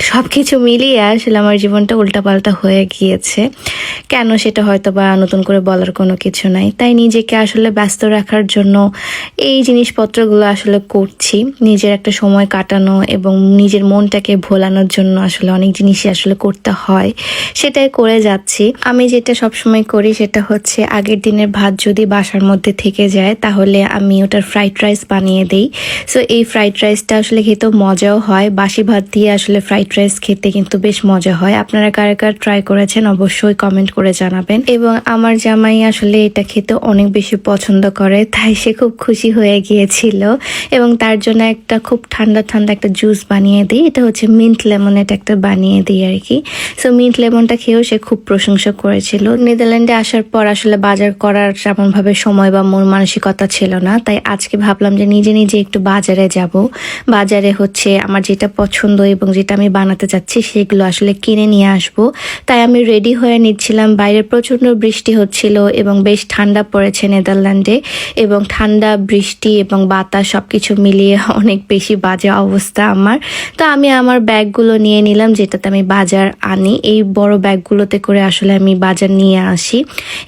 সব কিছু মিলিয়ে আসলে আমার জীবনটা উল্টাপাল্টা হয়ে গিয়েছে। কেন সেটা হয়তো বা নতুন করে বলার কোনো কিছু নাই। তাই নিজেকে আসলে ব্যস্ত রাখার জন্য এই জিনিসপত্রগুলো আসলে করছি। নিজের একটা সময় কাটানো এবং নিজের মনটাকে ভোলানোর জন্য আসলে অনেক জিনিসই আসলে করতে হয়। সেটাই করে যাচ্ছি। আমি যেটা সবসময় করি সেটা হচ্ছে আগের দিনের ভাত যদি বাসার মধ্যে থেকে যায় তাহলে আমি ওটার ফ্রাইড রাইস বানিয়ে দিই। সো এই ফ্রাইড রাইসটা আসলে খেতেও মজাও হয়। বাসি ভাত দিয়ে আসলে ফ্রাইড রাইস খেতে কিন্তু বেশ মজা হয়। আপনারা কার কার ট্রাই করেছেন অবশ্যই কমেন্ট করে জানাবেন। এবং আমার জামাই আসলে এটা খেতে অনেক বেশি পছন্দ করে, তাই সে খুব খুশি হয়ে গিয়েছিল। এবং তার জন্য একটা খুব ঠান্ডা ঠান্ডা একটা জুস বানিয়ে দিই। এটা হচ্ছে মিন্ট লেমনেট একটা বানিয়ে দিই আর কি। সো মিন্ট লেমনটা খেয়েও সে খুব প্রশংসা করেছিল। নেদারল্যান্ডে আসার পর আসলে বাজার করার তেমনভাবে সময় বা মন মানসিকতা ছিল না। তাই আজকে ভাবলাম যে নিজে নিজে একটু বাজারে যাব। বাজারে হচ্ছে আমার যেটা পছন্দ এবং যেটা আমি বানাতে চাচ্ছি, সেগুলো আসলে কিনে নিয়ে আসব। তাই আমি রেডি হয়ে নিচ্ছিলাম। বাইরে প্রচণ্ড বৃষ্টি হচ্ছিল এবং বেশ ঠান্ডা পড়েছে নেদারল্যান্ডে এবং ঠান্ডা, বৃষ্টি এবং বাতাস সব কিছু মিলিয়ে অনেক বেশি বাজে অবস্থা আমার। তো আমি আমার ব্যাগগুলো নিয়ে নিলাম, যেটাতে আমি বাজার আনি। এই বড় ব্যাগগুলোতে করে আসলে আমি বাজার নিয়ে আসি।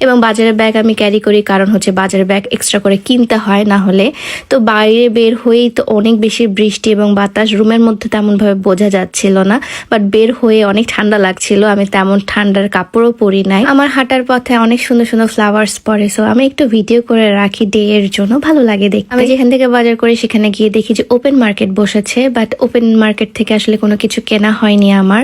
এবং বাজারের ব্যাগ আমি ক্যারি করি, কারণ হচ্ছে বাজারের ব্যাগ এক্সট্রা করে কিনতে হয়, না হলে। তো বাইরে বের হয়েই তো অনেক বেশি বৃষ্টি এবং বাতাস। রুমের মধ্যে তেমনভাবে বোঝা যাচ্ছিল না বাট বের হয়ে অনেক ঠান্ডা লাগছিল। আমি তেমন ঠান্ডার কাপড়ও পরি নাই। আমার হাঁটার পথে অনেক সুন্দর সুন্দর ফ্লাওয়ার্স পরে সো আমি একটু ভিডিও করে রাখি ডে এর জন্য। ভালো লাগে দেখতে। আমি যেখান থেকে বাজার করি, সেখানে গিয়ে দেখি যে ওপেন মার্কেট বসেছে বাট ওপেন মার্কেট থেকে আসলে কোনো কিছু কেনা হয়নি আমার।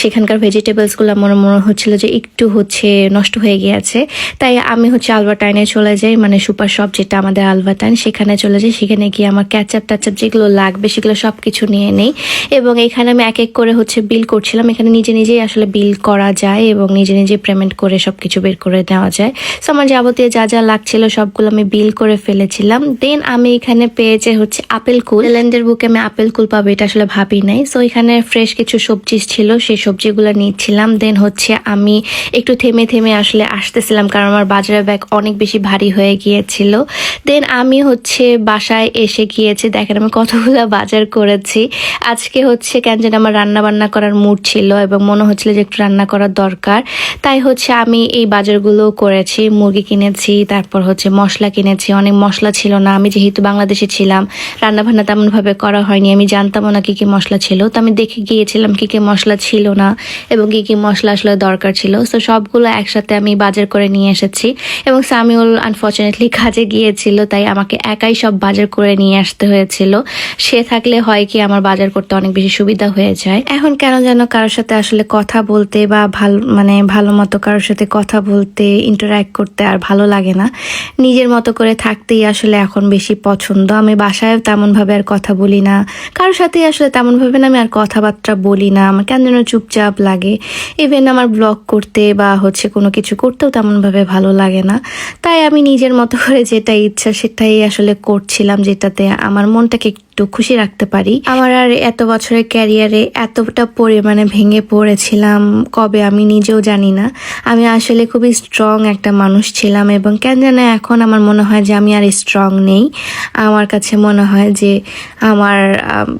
সেখানকার ভেজিটেবলসগুলো আমার মনে হচ্ছিল যে একটু হচ্ছে নষ্ট হয়ে গিয়েছে। তাই আমি হচ্ছে আলবাটাইনে চলে যাই মানে সুপার শপ যেটা আমাদের আলবাটাইন, সেখানে চলে যাই। সেখানে গিয়ে আমার ক্যাচাপ ট্যাচাপ যেগুলো লাগবে, সেগুলো সব কিছু নিয়ে নেই। এবং এখানে আমি এক এক করে হচ্ছে বিল করছিলাম। এখানে নিজে নিজেই আসলে বিল করা যায় এবং নিজে নিজে পেমেন্ট করে সব কিছু বের করে নেওয়া যায়। সো আমার যাবতীয় যা যা লাগছিল সবগুলো আমি বিল করে ফেলেছিলাম। দেন আমি এখানে পেয়েছে হচ্ছে আপেল কুল। ল্যান্ডের বুকে আমি আপেল কুল পাবো, এটা আসলে ভাবি নাই। সো এখানে ফ্রেশ কিছু সবজি ছিল, সেই সবজিগুলো নিচ্ছিলাম। দেন হচ্ছে আমি একটু থেমে থেমে আসলে আসতেছিলাম, কারণ আমার বাজারের ব্যাগ অনেক বেশি ভারী হয়ে গিয়েছিল। দেন আমি হচ্ছে বাসায় এসে গিয়েছি, দেখেন আমি কতগুলো বাজার করেছি। আজকে হচ্ছে কেন যেন আমার রান্না বান্না করার মুড ছিল এবং মনে হচ্ছিল যে একটু রান্না করার দরকার। তাই হচ্ছে আমি এই বাজারগুলো করেছি, মুরগি কিনেছি, তারপর হচ্ছে মশলা কিনেছি। অনেক মশলা ছিল না, আমি যেহেতু বাংলাদেশে ছিলাম রান্না বান্না তেমনভাবে করা হয়নি, আমি জানতামও না কী কী মশলা ছিল। তো আমি দেখে গিয়েছিলাম কী কী মশলা ছিল না এবং কী কী মশলা আসলে দরকার ছিল। তো সবগুলো একসাথে আমি বাজার করে নিয়ে এসেছি এবং সামিউল আনফর্চুনেটলি কাজে গিয়েছিল, তাই আমাকে একাই সব বাজার করে নিয়ে আসতে হয়েছিল। সে থাকলে হয় কি আমার বাজার করতে অনেক বেশি সুবিধা হয়ে যায়। এখন কেন যেন কারোর সাথে আসলে কথা বলতে বা ভালো মানে ভালো মতো কারোর সাথে কথা বলতে ইন্টারাক্ট করতে আর ভালো লাগে না। নিজের মতো করে থাকতেই আসলে এখন বেশি পছন্দ। আমি বাসায় তেমনভাবে আর কথা বলি না। কারোর সাথেই আসলে তেমনভাবে না আমি আর কথাবার্তা বলি না। আমার কেন যেন চুপচাপ লাগে। ইভেন আমার ব্লগ করতে বা হচ্ছে কোনো কিছু করতেও তেমনভাবে ভালো লাগে না। তাই আমি নিজের মতো করে যেটা ইচ্ছা সেটাই আসলে করছিলাম যেটাতে আমার মনটাকে একটু খুশি রাখতে পারি। আমার আর এত বছরের ক্যারিয়ারে এতটা পরিমাণে ভেঙে পড়েছিলাম, কবে আমি নিজেও জানি না। আমি আসলে খুবই স্ট্রং একটা মানুষ ছিলাম এবং কেন জানে এখন আমার মনে হয় যে আমি আর স্ট্রং নেই। আমার কাছে মনে হয় যে আমার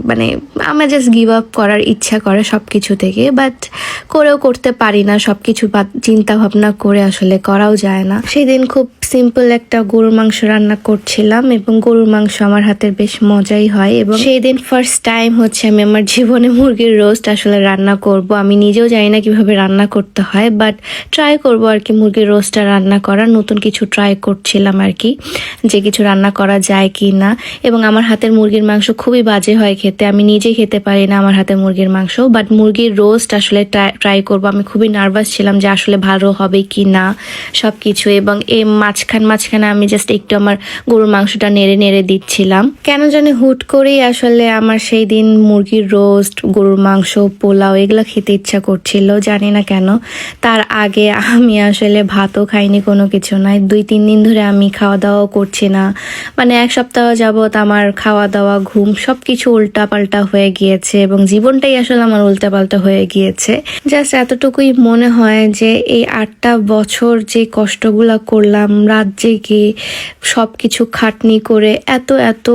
মানে আমার জাস্ট গিভ আপ করার ইচ্ছা করে সব কিছু থেকে। বাট করেও করতে পারি না সব কিছু চিন্তা ভাবনা করে আসলে করাও যায় না। সেদিন খুব সিম্পল একটা গরুর মাংস রান্না করছিলাম এবং গরুর মাংস আমার হাতের বেশ মজাই হয় এবং সেই দিন ফার্স্ট টাইম হচ্ছে আমি আমার জীবনে মুরগির রোস্ট আসলে রান্না করব। আমি নিজেও জানি না কীভাবে রান্না করতে হয় বাট ট্রাই করব আর কি মুরগির রোস্টটা রান্না করার। নতুন কিছু ট্রাই করছিলাম আর কি, যে কিছু রান্না করা যায় কি না এবং আমার হাতের মুরগির মাংস খুবই বাজে হয় খেতে, আমি নিজে খেতে পারি না আমার হাতের মুরগির মাংস বাট মুরগির রোস্ট আসলে ট্রাই করব। আমি খুবই নার্ভাস ছিলাম যে আসলে ভালো হবে কি না সব কিছু এবং এই মাঝখান, মাঝখানে আমি জাস্ট একটু আমার গরুর মাংসটা নেড়ে নেড়ে দিচ্ছিলাম। কেন জানি হুট করেই আসলে আমার সেই দিন মুরগির রোস্ট গরুর মাংস, পোলাও এগুলো খেতে ইচ্ছা করছিল, জানি না কেন। তার আগে আমি আসলে ভাতও খাইনি কোনো কিছু নয় দুই, তিন দিন ধরে আমি খাওয়া দাওয়াও করছি না। মানে এক সপ্তাহ যাবত আমার খাওয়া দাওয়া ঘুম সব কিছু উল্টা পাল্টা হয়ে গিয়েছে এবং জীবনটাই আসলে আমার উল্টা পাল্টা হয়ে গিয়েছে। জাস্ট এতটুকুই মনে হয় যে এই আটটা বছর যে কষ্টগুলো করলাম রাত জেগে সব কিছু খাটনি করে এত এত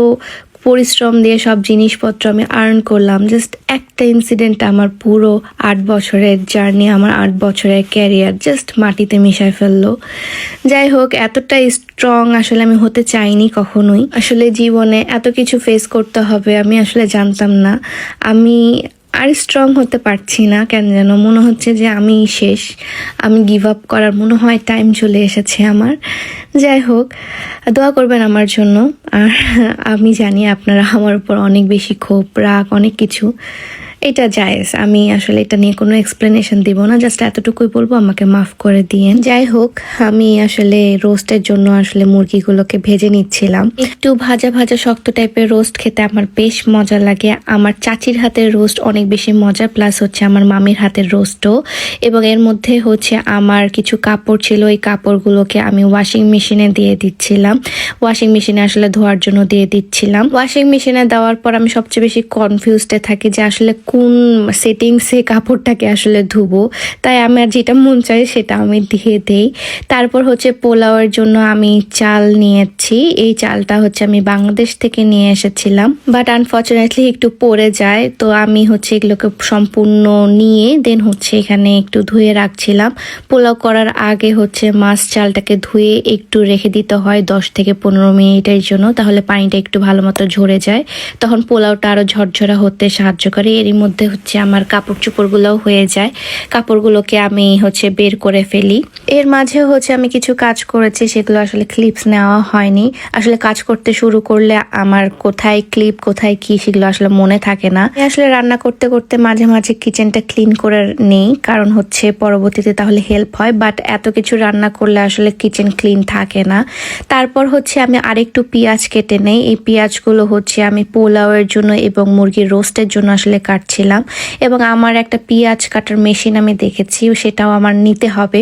পরিশ্রম দিয়ে সব জিনিসপত্র আমি আর্ন করলাম। জাস্ট একটা ইনসিডেন্ট আমার পুরো আট বছরের জার্নি আমার আট বছরের ক্যারিয়ার জাস্ট মাটিতে মিশায় ফেলল। যাই হোক এতটা স্ট্রং আসলে আমি হতে চাইনি কখনোই। আসলে জীবনে এত কিছু ফেস করতে হবে আমি আসলে জানতাম না। আমি আর স্ট্রং হতে পারছি না। কেন যেন মনে হচ্ছে যে আমি শেষ। আমি গিভ আপ করার মনে হয় টাইম চলে এসেছে আমার। যাই হোক, দোয়া করবেন আমার জন্য। আর আমি জানি আপনারা আমার উপর অনেক বেশি ক্ষোভ, রাগ, অনেক কিছু। এটা জায়েজ। আমি আসলে এটা নিয়ে কোনো এক্সপ্লেনেশন দিব না জাস্ট এতটুকুই বলব, আমাকে মাফ করে দিয়ে যাই হোক আমি আসলে রোস্টের জন্য আসলে মুরগিগুলোকে ভেজে নিচ্ছিলাম। একটু ভাজা ভাজা শক্ত টাইপের রোস্ট খেতে আমার বেশ মজা লাগে। আমার চাচির হাতের রোস্ট অনেক বেশি মজা প্লাস হচ্ছে আমার মামির হাতের রোস্টও। এবং এর মধ্যে হচ্ছে আমার কিছু কাপড় ছিল ওই কাপড়গুলোকে আমি ওয়াশিং মেশিনে দিয়ে দিচ্ছিলাম। ওয়াশিং মেশিনে আসলে ধোয়ার জন্য দিয়ে দিচ্ছিলাম। ওয়াশিং মেশিনে দেওয়ার পর আমি সবচেয়ে বেশি কনফিউজডে থাকি যে আসলে কোন সেটিংসে কাপড়টাকে আসলে ধুবো, তাই আমার যেটা মন চায় সেটা আমি দিয়ে দেই। তারপর হচ্ছে পোলাওয়ের জন্য আমি চাল নিয়েছি, এই চালটা হচ্ছে আমি বাংলাদেশ থেকে নিয়ে এসেছিলাম। বাট আনফর্চুনেটলি একটু পড়ে যায়, তো আমি হচ্ছে এগুলোকে সম্পূর্ণ নিয়ে দেন হচ্ছে এখানে একটু ধুয়ে রাখছিলাম। পোলাও করার আগে হচ্ছে মাছ চালটাকে ধুয়ে একটু রেখে দিতে হয় দশ থেকে পনেরো মিনিটের জন্য, তাহলে পানিটা একটু ভালো মতো ঝরে যায়। তখন পোলাওটা আরও ঝরঝরা হতে সাহায্য করে, এরই মধ্যে হচ্ছে আমার কাপড় চোপড়গুলোও হয়ে যায়। কাপড়গুলোকে আমি হচ্ছে বের করে ফেলি। এর মাঝে হচ্ছে আমি কিছু কাজ করেছি, সেগুলো আসলে ক্লিপস নেওয়া হয়নি। আসলে কাজ করতে শুরু করলে আমার কোথায় ক্লিপ কোথায় কি, সেগুলো আসলে মনে থাকে না। আসলে রান্না করতে করতে মাঝে মাঝে কিচেনটা ক্লিন করে নেই, কারণ হচ্ছে পরবর্তীতে তাহলে হেল্প হয় বাট এত কিছু রান্না করলে আসলে কিচেন ক্লিন থাকে না। তারপর হচ্ছে আমি আরেকটু পেঁয়াজ কেটে নেই। এই পেঁয়াজগুলো হচ্ছে আমি পোলাওয়ের জন্য এবং মুরগির রোস্টের জন্য আসলে কাটছিলাম এবং আমার একটা পেঁয়াজ কাটার মেশিন আমি দেখেছি, সেটাও আমার নিতে হবে।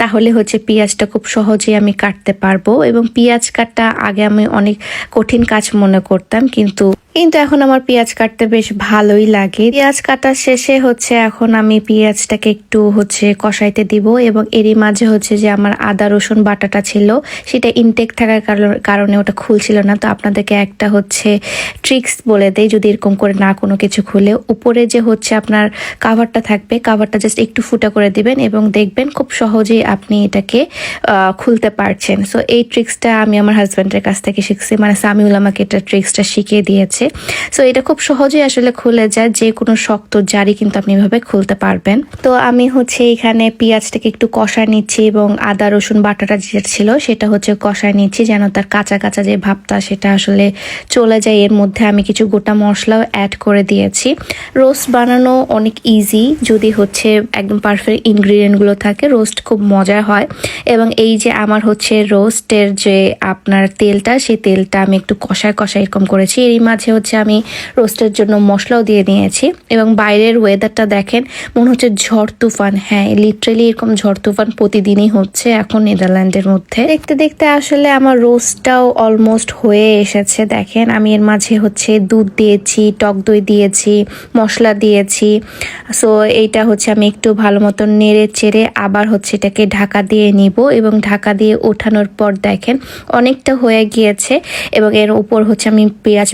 তাহলে হচ্ছে পেঁয়াজটা খুব সহজেই আমি কাটতে পারব এবং পেঁয়াজ কাটা আগে আমি অনেক কঠিন কাজ মনে করতাম, কিন্তু কিন্তু এখন আমার পেঁয়াজ কাটতে বেশ ভালোই লাগে। পেঁয়াজ কাটা শেষে হচ্ছে এখন আমি পেঁয়াজটাকে একটু হচ্ছে কষাইতে দিব এবং এরই মাঝে হচ্ছে যে আমার আদা, রসুন বাটাটা ছিল, সেটা ইনটেক থাকার কারণ- ওটা খুলছিল না। তো আপনাদেরকে একটা হচ্ছে ট্রিক্স বলে দেয় যদি এরকম করে না কোনো কিছু খুলে। উপরে যে হচ্ছে আপনার কাভারটা থাকবে কাভারটা জাস্ট একটু ফুটা করে দিবেন এবং দেখবেন খুব সহজেই আপনি এটাকে খুলতে পারছেন। সো এই ট্রিক্সটা আমি আমার হাজব্যান্ডের কাছ থেকে শিখছি। মানে সামিউল আমাকে এটা ট্রিক্সটা শিখিয়ে দিয়েছে। সো এটা খুব সহজেই আসলে খুলে যায়। যে কোনো শক্ত জারি কিন্তু আপনি এভাবে খুলতে পারবেন। তো আমি হচ্ছে এখানে পেঁয়াজটাকে একটু কষায় নিচ্ছি এবং আদা, রসুন, বাটাটা যেটা ছিল সেটা হচ্ছে কষায় নিচ্ছি যেন তার কাঁচা কাঁচা যে ভাবটা সেটা আসলে চলে যায়। এর মধ্যে আমি কিছু গোটা মশলাও অ্যাড করে দিয়েছি। রোস্ট বানানো অনেক ইজি যদি হচ্ছে একদম পারফেক্ট ইনগ্রিডিয়েন্টগুলো থাকে রোস্ট খুব মজার হয়। এবং এই যে আমার হচ্ছে রোস্টের যে আপনার তেলটা, সেই তেলটা আমি একটু কষায় কষায় এরকম করেছি। এরই মাঝে হচ্ছে আমি রোস্টের জন্য মশলাও দিয়ে নিয়েছি। এবং বাইরের ওয়েদারটা দেখেন, মনে হচ্ছে ঝড় তুফান। হ্যাঁ লিটারেলি এরকম ঝড় তুফান প্রতিদিনই হচ্ছে এখন নেদারল্যান্ডের মধ্যে। দেখতে দেখতে আসলে আমার রোস্টটাও অলমোস্ট হয়ে এসেছে। দেখেন, আমি এর মাঝে হচ্ছে দুধ দিয়েছি, টক দই দিয়েছি, মশলা দিয়েছি। সো এইটা হচ্ছে আমি একটু ভালো মতন নেড়ে চেড়ে আবার হচ্ছে এটাকে ঢাকা দিয়ে নিব এবং ঢাকা দিয়ে ওঠানোর পর দেখেন, অনেকটা হয়ে গিয়েছে। এবং এর উপর হচ্ছে আমি পেঁয়াজ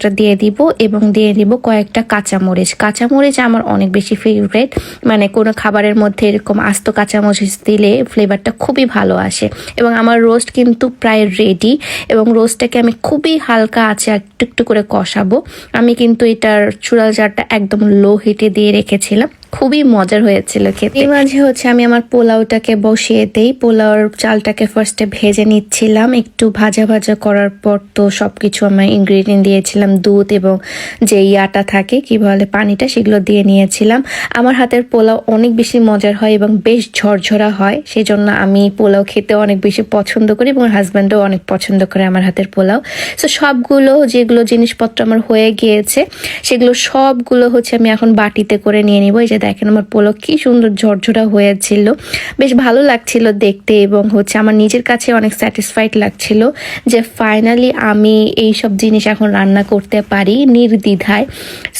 বেরেস্তাটা দিয়ে দিব এবং দিয়ে দিব কয়েকটা কাঁচামরিচ। কাঁচামরিচ আমার অনেক বেশি ফেভারেট মানে কোনো খাবারের মধ্যে এরকম আস্ত কাঁচামরিচ দিলে ফ্লেভারটা খুবই ভালো আসে। এবং আমার রোস্ট কিন্তু প্রায় রেডি এবং রোস্টটাকে আমি খুবই হালকা আছে একটু একটু করে কষাবো। আমি কিন্তু এটার চুড়াল জারটা একদম লো হিটে দিয়ে রেখেছিলাম। খুবই মজার হয়েছিল খেতে। এই মাঝে হচ্ছে আমি আমার পোলাওটাকে বসিয়ে দেই। পোলাওর চালটাকে ফার্স্টে ভেজে নিচ্ছিলাম। একটু ভাজা ভাজা করার পর তো সব কিছু আমার ইনগ্রিডিয়েন্ট দিয়েছিলাম, দুধ এবং যে ইয়াটা থাকে, কি বলে পানিটা, সেগুলো দিয়ে নিয়েছিলাম। আমার হাতের পোলাও অনেক বেশি মজার হয় এবং বেশ ঝরঝরা হয়। সেই জন্য আমি পোলাও খেতে অনেক বেশি পছন্দ করি এবং হাজব্যান্ডও অনেক পছন্দ করে আমার হাতের পোলাও। সো সবগুলো যেগুলো জিনিসপত্র আমার হয়ে গিয়েছে, সেগুলো সবগুলো হচ্ছে আমি এখন বাটিতে করে নিয়ে নিব। এই যে দেখেন আমার পোলাও কি সুন্দর ঝরঝরা হয়েছিল। বেশ ভালো লাগছিল দেখতে এবং হচ্ছে আমার নিজের কাছে অনেক স্যাটিসফাইড লাগছিল যে ফাইনালি আমি এই সব জিনিস এখন রান্না করতে পারি নির্দ্বিধায়।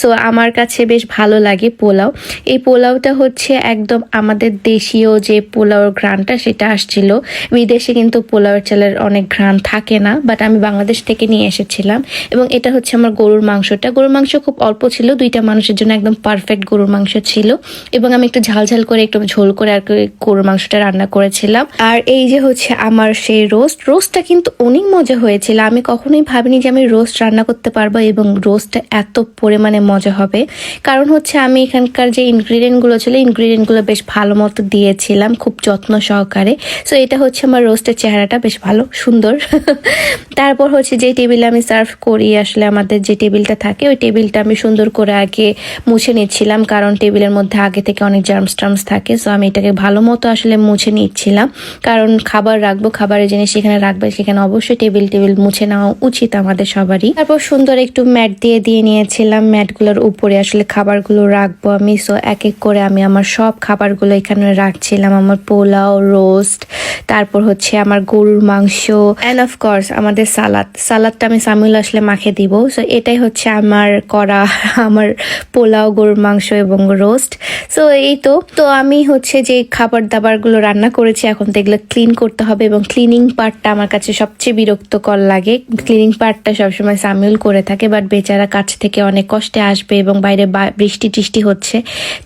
সো আমার কাছে বেশ ভালো লাগে পোলাও। এই পোলাওটা হচ্ছে একদম আমাদের দেশীয় যে পোলাওর ঘ্রাণটা সেটা আসছিল। বিদেশে কিন্তু পোলাওয়ের চালের অনেক ঘ্রাণ থাকে না বাট আমি বাংলাদেশ থেকে নিয়ে এসেছিলাম এবং এটা হচ্ছে আমার গরুর মাংসটা। গরুর মাংস খুব অল্প ছিল, দুইটা মানুষের জন্য একদম পারফেক্ট গরুর মাংস ছিল। এবং আমি একটু ঝাল ঝাল করে, একটু ঝোল করে আর গরুর মাংসটা রান্না করেছিলাম। আর এই যে হচ্ছে আমার সেই রোস্ট, রোস্টটা কিন্তু অনেক মজা হয়েছিল। আমি কখনোই ভাবিনি যে আমি রোস্ট রান্না করতে পারব এবং রোস্টটা এত পরিমাণে মজা হবে। কারণ হচ্ছে আমি এখানকার যে ইনগ্রিডিয়েন্টগুলো ছিল, ইনগ্রিডিয়েন্টগুলো বেশ ভালো মতো দিয়েছিলাম খুব যত্ন সহকারে। সো এটা হচ্ছে আমার রোস্টের চেহারাটা বেশ ভালো, সুন্দর। তারপর হচ্ছে যে টেবিলে আমি সার্ভ করি, আসলে আমাদের যে টেবিলটা থাকে, ওই টেবিলটা আমি সুন্দর করে আগে মুছে নিচ্ছিলাম। কারণ টেবিলের মধ্যে আগে থেকে অনেক জার্মস টার্মস থাকে সো আমি এটাকে ভালো মতো আসলে মুছে নিচ্ছিলাম। কারণ খাবার রাখব, খাবারের জিনিস সেখানে রাখবে সেখানে অবশ্যই টেবিল টেবিল মুছে নেওয়া উচিত আমাদের সবারই। তারপর সুন্দর একটু ম্যাট দিয়ে দিয়ে নিয়েছিলাম। ম্যাটগুলোর উপরে আসলে খাবারগুলো রাখব আমি সো এক এক করে আমি আমার সব খাবারগুলো এখানে রাখছিলাম। আমার পোলাও রোস্ট তারপর হচ্ছে আমার গরুর মাংস অ্যান্ড অফ কোর্স আমাদের সালাদ। সালাদটা আমি সামিউল আসলে মাখে দিব। সো এটাই হচ্ছে আমার করা, আমার পোলাও, গরুর মাংস এবং রোস্ট সো এই তো। তো আমি হচ্ছে যে খাবার দাবারগুলো রান্না করেছি, এখন তো এগুলো ক্লিন করতে হবে এবং ক্লিনিং পার্টটা আমার কাছে সবচেয়ে বিরক্তকর লাগে। ক্লিনিং পার্টটা সবসময় সামিউল করে থাকে বাট বেচারা কাছ থেকে অনেক কষ্টে আসবে এবং বাইরে বৃষ্টি টিষ্টি হচ্ছে।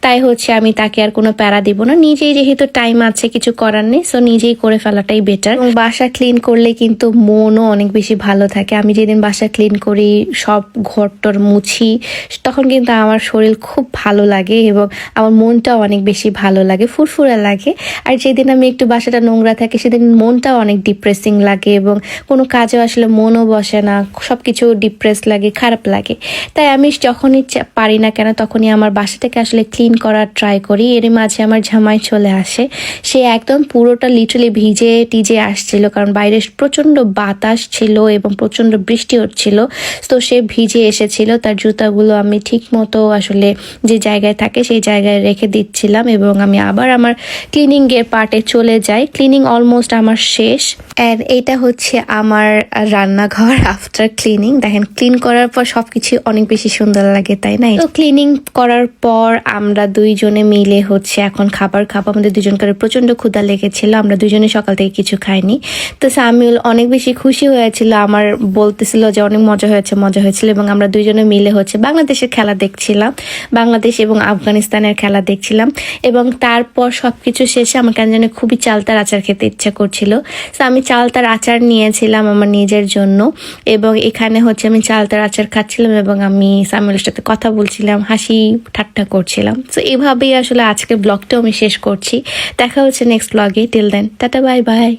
তাই হচ্ছে আমি তাকে আর কোনো প্যারা দিব না। নিজেই যেহেতু টাইম আছে, কিছু করার নেই সো নিজেই করে ফেলাটাই বেটার এবং বাসা ক্লিন করলে কিন্তু মনও অনেক বেশি ভালো থাকে। আমি যেদিন বাসা ক্লিন করি, সব ঘরটর মুছি, তখন কিন্তু আমার শরীর খুব ভালো লাগে এবং আমার মনটাও অনেক বেশি ভালো লাগে, ফুরফুরা লাগে। আর যেদিন আমি একটু বাসাটা নোংরা থাকে, সেদিন মনটাও অনেক ডিপ্রেসিং লাগে এবং কোনো কাজে আসলে মনও বসে না সব কিছু ডিপ্রেস লাগে, খারাপ লাগে। তাই আমি যখনই পারি না কেন, তখনই আমার বাসাটাকে আসলে ক্লিন করার ট্রাই করি। এর মাঝে আমার জামাই চলে আসে। সে একদম পুরোটা লিটারালি ভিজে টিজে আসছিল, কারণ বাইরে প্রচণ্ড বাতাস ছিল এবং প্রচণ্ড বৃষ্টি হচ্ছিল। তো সে ভিজে এসেছিল, তার জুতাগুলো আমি ঠিক মতো আসলে যে জায়গায় থাকে, সেই জায়গায় রেখে দিচ্ছিলাম এবং আমি আবার আমার ক্লিনিং এর পার্টে চলে যাই। ক্লিনিং অলমোস্ট আমার শেষ। অ্যান্ড এটা হচ্ছে আমার রান্নাঘর আফটার ক্লিনিং দেখেন ক্লিন করার পর সবকিছু অনেক বেশি সুন্দর লাগে, তাই না? তো ক্লিনিং করার পর আমরা দুইজনে মিলে হচ্ছে এখন খাবার খাব। আমাদের দুজনকার প্রচণ্ড ক্ষুধা লেগেছিল, আমরা দুজনে সকাল থেকে কিছু খাইনি। তো সামিউল অনেক বেশি খুশি হয়েছিল, আমার বলতেছিল যে অনেক মজা হয়েছে, মজা হয়েছিল এবং আমরা দুইজনে মিলে হচ্ছে বাংলাদেশের খেলা দেখছিলাম। বাংলাদেশ এবং আফগানিস্তানের খেলা দেখছিলাম এবং তারপর সব কিছু শেষে আমার কেন জানি খুবই চালতার আচার খেতে ইচ্ছা করছিল। তো আমি চালতার আচার নিয়েছিলাম আমার নিজের জন্য এবং এখানে হচ্ছে আমি চালতার আচার খাচ্ছিলাম এবং আমি সামিউলের সাথে কথা বলছিলাম, হাসি ঠাট্টা করছিলাম। তো এভাবেই আসলে আজকের ব্লগটাও আমি শেষ করছি। দেখা হচ্ছে নেক্সট ব্লগে till then tata bye bye